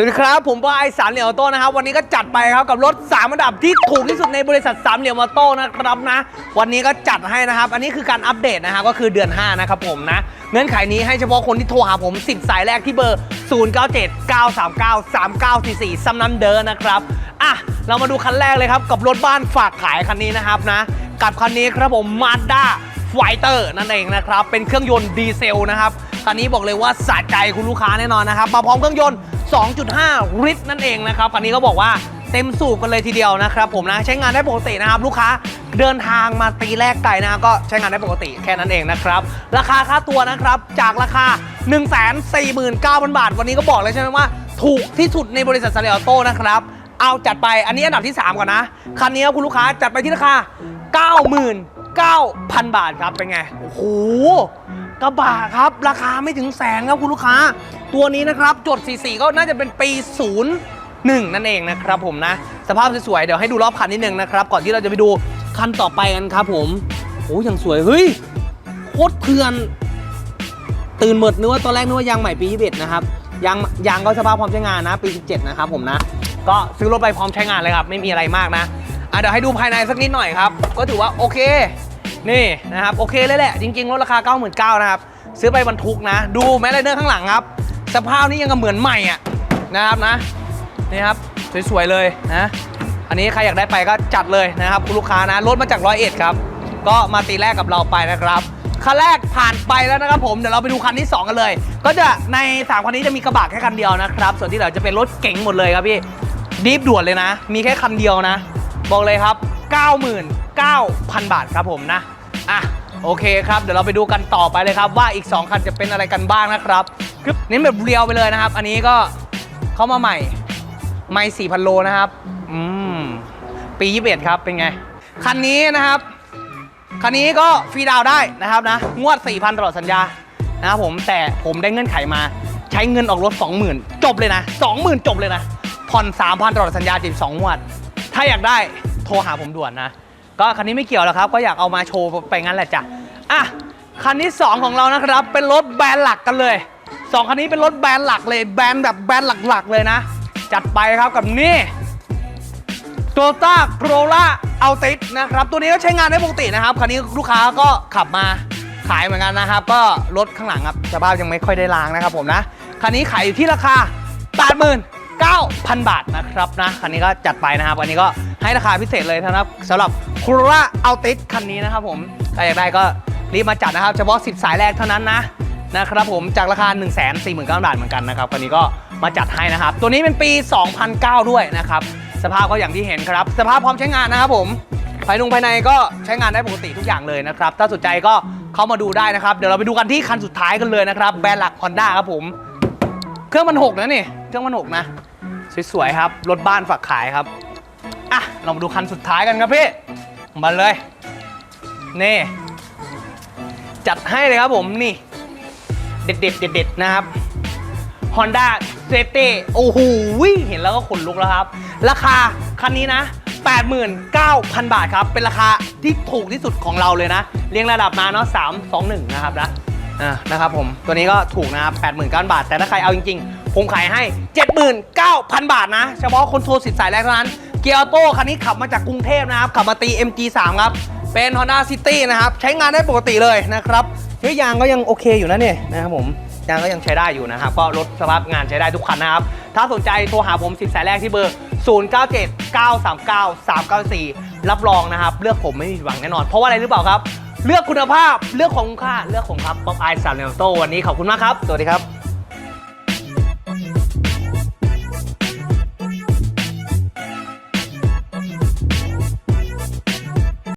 สวัสดีครับ ผมบอยสามเหลี่ยมออโต้นะครับ วันนี้ก็จัดไปครับกับรถ3อันดับที่ถูกที่สุดในบริษัทสามเหลี่ยมออโต้นะครับนะ วันนี้ก็จัดให้นะครับ อันนี้คือการอัปเดตนะครับก็คือเดือน 5 นะครับผมนะ เงื่อนไขนี้ให้เฉพาะคนที่โทรหาผม 10 สายแรกที่เบอร์ 097 939 3944ซ้ำน้ำเดินนะครับอะเรามาดูคันแรกเลยครับกับรถบ้านฝากขายคันนี้นะครับนะ กับคันนี้ครับผมมาด้าไฟเตอร์นั่นเองนะครับเป็นเครื่องยนต์ดีเซลนะครับคันนี้บอกเลยว่าสะใจคุณลูกค้าแน่นอนนะครับมาพร้อมเครื่องยนต์ 2.5 ลิตรนั่นเองนะครับคันนี้ก็บอกว่าเต็มสูบกันเลยทีเดียวนะครับผมนะใช้งานได้ปกตินะครับ ลูกค้าเดินทางมาตีแรกไกลนะก็ใช้งานได้ปกติแค่นั้นเองนะครับราคาค่าตัวนะครับจากราคา 149,000 บาท วันนี้ก็บอกเลยใช่ไหมว่า ถูกที่สุดในบริษัทซาเรออโต้นะครับเอาจัดไปอันนี้อันดับที่ 3 ก่อนนะ คันนี้คุณลูกค้าจัดไปที่ราคา 99,000 บาทครับเป็นไงโอ้โห กระบะครับ ราคาไม่ถึงแสนครับคุณลูกค้า ตัวนี้นะครับ จด 44 ก็น่าจะเป็นปี 01 นั่นเองนะครับผมนะ สภาพสวยๆ เดี๋ยวให้ดูรอบคันนิดนึงนะครับ ก่อนที่เราจะไปดูคันต่อไปกันครับผมโอ้ยังสวย เฮ้ย โคตรเถื่อน ตื่นหมดนึกว่าตอนแรกนึกว่ายางใหม่ปี 21 นะครับ ยางยางก็สภาพพร้อมใช้งานนะ ปี 17 นะครับผมนะ ก็ซื้อรถไปพร้อมใช้งานเลยครับ ไม่มีอะไรมากนะอะเดี๋ยวให้ดูภายในสักนิดหน่อยครับ ก็ถือว่าโอเค นี่นะครับโอเคเลยแหละ จริงๆรถราคา 99,000นะครับ ซื้อไปบรรทุกนะ ดูแมสไรเดอร์ข้างหลังครับ สภาพนี้ยังกับเหมือนใหม่อะนะครับนะนี่ครับสวยๆเลยนะอันนี้ใครอยากได้ไปก็จัดเลยนะครับคุณลูกค้านะรถมาจากร้อยเอ็ดครับ ก็มาตีแรกกับเราไปนะครับคันแรกผ่านไปแล้วนะครับผมเดี๋ยวเราไปดูคันที่ 2 กันเลย ก็จะในสามคันนี้จะมีกระบะแค่คันเดียวนะครับ ส่วนที่เหลือจะเป็นรถเก๋งหมดเลยครับพี่ดีฟด่วนเลยนะ มีแค่คันเดียวนะ บอกเลยครับ 9,000 บาทครับผมนะอะโอเคครับ เดี๋ยวเราไปดูกันต่อไปเลยครับ ว่าอีก 2 คันจะเป็นอะไรกันบ้างนะครับคือเน้นแบบเรียวไปเลยนะครับ อันนี้ก็เข้ามาใหม่ไม่4,000โลนะครับอืมปี21ครับเป็นไง คันนี้นะครับ คันนี้ก็ฟรีดาวได้นะครับนะ งวด 4,000 ตลอดสัญญานะครับผมแต่ผมได้เงื่อนไขมา ใช้เงินออกรถ 20,000 จบเลยนะ 20,000 จบเลยนะ ผ่อน 3,000 ตลอดสัญญา12งวด ถ้าอยากได้โทรหาผมด่วนนะ ก็คันนี้ไม่เกี่ยวแล้วครับ ก็อยากเอามาโชว์ไปงั้นแหละจ้ะอะคันที่ 2 ของเรานะครับ เป็นรถแบรนด์หลักกันเลย2คันนี้เป็นรถแบรนด์หลักเลยแบรนด์แบบแบรนด์หลักๆ เลยนะ จัดไปครับกับนี่โตต้าโครล่าเอาติสนะครับ ตัวนี้ก็ใช้งานได้ปกตินะครับ คันนี้ลูกค้าก็ขับมาขายเหมือนกันนะครับ ก็รถข้างหลังครับสภาพยังไม่ค่อยได้ล้างนะครับผมนะ คันนี้ขายอยู่ที่ราคา 89,000 บาทนะครับนะ คันนี้ก็จัดไปนะครับคันนี้ก็ให้ราคาพิเศษเลยนะครับสำหรับ โครล่าเอาติสคันนี้นะครับผมใครอยากได้ก็รีบมาจัดนะครับ เฉพาะ 10 สายแรกเท่านั้นนะนะครับผมจากราคา 1 4 9 0 0 0 0บาทเหมือนกันนะครับคันนี้ก็มาจัดให้นะครับ ตัวนี้เป็นปี 2009 ด้วยนะครับ สภาพก็อย่างที่เห็นครับ สภาพพร้อมใช้งานนะครับผมภายนุงภายในก็ใช้งานได้ปกติทุกอย่างเลยนะครับ ถ้าสนใจก็เข้ามาดูได้นะครับ เดี๋ยวเราไปดูกันที่คันสุดท้ายกันเลยนะครับ แบรนด์หลัก Honda ครับผม เครื่องมันหกนะนี่ เครื่องมันหกนะ สวยๆครับ รถบ้านฝากขายครับ อะ เรามาดูคันสุดท้ายกันครับพี่ มาเลย นี่ จัดให้เลยครับผมนี่ เด็ดเด็ดๆเด็ดๆนะครับ Honda c e t โอ้โหเห็นแล้วก็ขนลุกแล้วครับ ราคาคันนี้นะ 89,000 บาทครับ เป็นราคาที่ถูกที่สุดของเราเลยนะ เรียงระดับมาเนาะ3 2 1 นะครับนะอ่านะครับผม ตัวนี้ก็ถูกนะครับ89,000 บาท แต่ถ้าใครเอาจริง ๆ ผมขายให้ 79,000 บาทนะ เฉพาะคนโทรสิทธิ์สายแรกเท่านั้น เกียร์ออโต้คันนี้ขับมาจากกรุงเทพนะครับ ขับมาตี MG3 ครับ เป็น Honda City นะครับ ใช้งานได้ปกติเลยนะครับเฮ้ยยางก็ยังโอเคอยู่นะเนี่ยนะครับผมยางก็ยังใช้ได้อยู่นะครับ ก็รถสภาพงานใช้ได้ทุกคันนะครับ ถ้าสนใจโทรหาผมสิบสายแรกที่เบอร์ 097 939 394 รับรองนะครับ เลือกผมไม่มีหวังแน่นอน เพราะว่าอะไรหรือเปล่าครับ เลือกคุณภาพ เลือกของคุณค่า เลือกของครับป๊อปไอซ์สามเนลโตวันนี้ขอบคุณมากครับ สวัสดีครับ